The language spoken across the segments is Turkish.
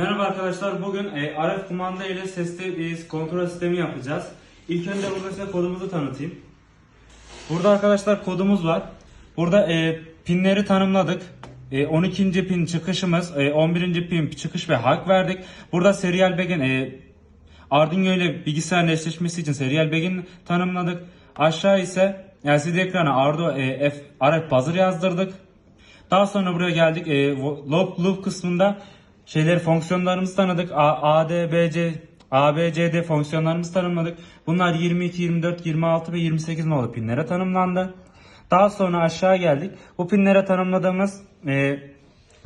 Merhaba arkadaşlar. Bugün e, RF kumanda ile sesli bir kontrol sistemi yapacağız. İlk önce burada size kodumuzu tanıtayım. Burada arkadaşlar kodumuz var. Burada e, pinleri tanımladık. E, 12. pin çıkışımız, e, 11. pin çıkış ve hak verdik. Burada serial begin e, Arduino ile bilgisayarın eşleşmesi için serial begin tanımladık. Aşağı ise LCD ekrana Arduino e, F RF buzzer yazdırdık. Daha sonra buraya geldik. E, loop, loop kısmında şeyleri fonksiyonlarımızı tanıdık. A, A, D, B, C, A, B, C, D fonksiyonlarımızı tanımladık. Bunlar 22, 24, 26 ve 28 nolu pinlere tanımlandı. Daha sonra aşağı geldik. Bu pinlere tanımladığımız e,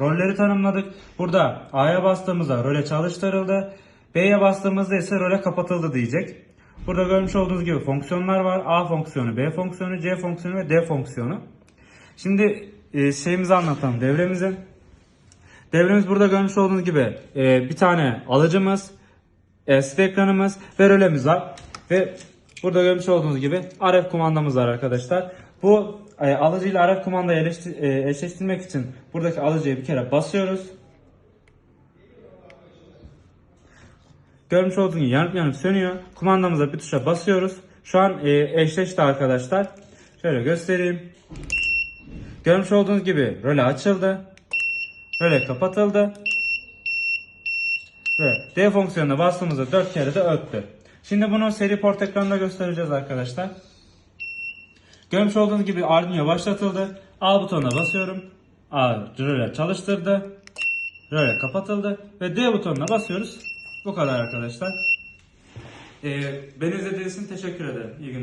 rolleri tanımladık. Burada A'ya bastığımızda role çalıştırıldı. B'ye bastığımızda ise role kapatıldı diyecek. Burada görmüş olduğunuz gibi fonksiyonlar var. A fonksiyonu, B fonksiyonu, C fonksiyonu ve D fonksiyonu. Şimdi e, şeyimizi anlatalım devremizi. Devremiz burada görmüş olduğunuz gibi e, bir tane alıcımız, LCD ekranımız ve rölemiz var. Ve burada görmüş olduğunuz gibi RF kumandamız var arkadaşlar. Bu e, alıcıyla RF kumandayı e, eşleştirmek için buradaki alıcıya bir kere basıyoruz. Görmüş olduğunuz gibi yanıp yanıp sönüyor. Kumandamıza bir tuşa basıyoruz. Şu an e, eşleşti arkadaşlar. Şöyle göstereyim. Görmüş olduğunuz gibi röle açıldı. Röle kapatıldı. Ve D fonksiyonuna bastığımızda 4 kere de öttü. Şimdi bunu seri port ekranında göstereceğiz arkadaşlar. Görmüş olduğunuz gibi Arduino başlatıldı. A butonuna basıyorum. A röle çalıştırdı. Röle kapatıldı. Ve D butonuna basıyoruz. Bu kadar arkadaşlar. Ee, beni izlediğiniz için teşekkür ederim. İyi günler.